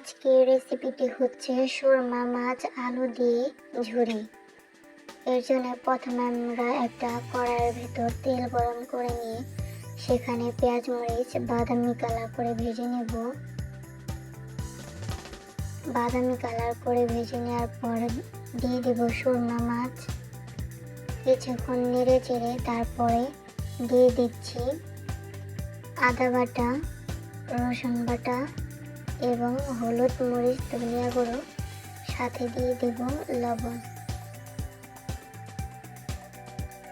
আজকের রেসিপিটি হচ্ছে সুরমা মাছ আলু দিয়ে ঝুরি। এর জন্য প্রথমে আমরা একটা কড়াইয়ের ভেতর তেল গরম করে নিয়ে সেখানে পেঁয়াজ, মরিচ, বাদামি কালার করে ভেজে নেব। বাদামি কালার করে ভেজে নেওয়ার পর দিয়ে দেব সুরমা মাছ। কিছুক্ষণ নেড়ে চেড়ে তারপরে দিয়ে দিচ্ছি আদা বাটা, রসুন বাটা এবং হলুদ মরিচ, ধনিয়া গুঁড়ো, সাথে দিয়ে দেব লবণ।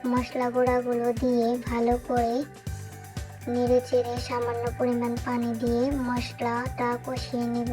মশলা গুঁড়াগুলো দিয়ে ভালো করে নেড়ে চেড়ে সামান্য পরিমাণ পানি দিয়ে মশলাটা কষিয়ে নেব।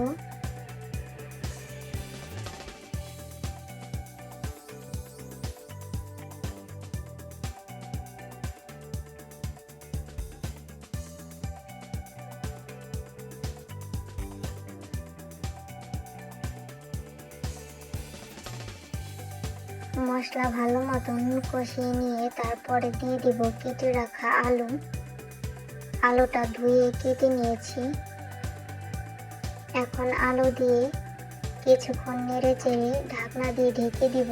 মশলা ভালো মতন কষিয়ে নিয়ে তারপরে দিয়ে দিব কেটে রাখা আলু। আলুটা ধুয়ে কেটে নিয়েছি। এখন আলু দিয়ে কিছুক্ষণ নেড়ে চেড়ে ঢাকনা দিয়ে ঢেকে দিব।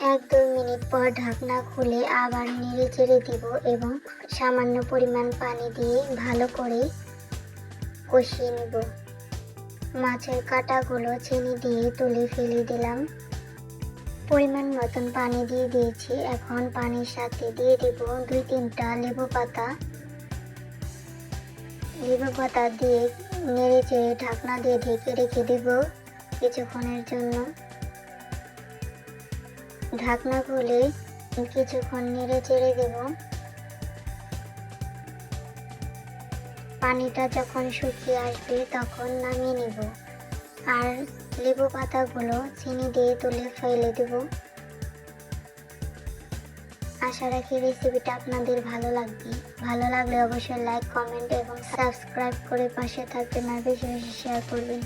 এক দুই মিনিট পর ঢাকনা খুলে আবার নেড়ে চেড়ে দিব এবং সামান্য পরিমাণ পানি দিয়ে ভালো করে কষিয়ে নেব। মাছের কাঁটাগুলো চিনি দিয়ে তুলে ফেলে দিলাম। পরিমাণ মতন পানি দিয়ে দিয়েছি। এখন পানির সাথে দিয়ে দেব দুই তিনটা লেবু পাতা। লেবু পাতা দিয়ে নেড়ে চেড়ে ঢাকনা দিয়ে ঢেকে রেখে দেব কিছুক্ষণের জন্য। ঢাকনা খুলে কিছুক্ষণ নেড়ে চেড়ে দেব। পানিটা যখন শুকিয়ে আসবে তখন নামিয়ে নেব। আর লেবু পাতাগুলো চিনি দিয়ে তুলে ফেলে দেব। আশা রাখি রেসিপিটা আপনাদের ভালো লাগবে। ভালো লাগলে অবশ্যই লাইক কমেন্ট এবং সাবস্ক্রাইব করে পাশে থাকবেন আর বেশি বেশি শেয়ার করবেন।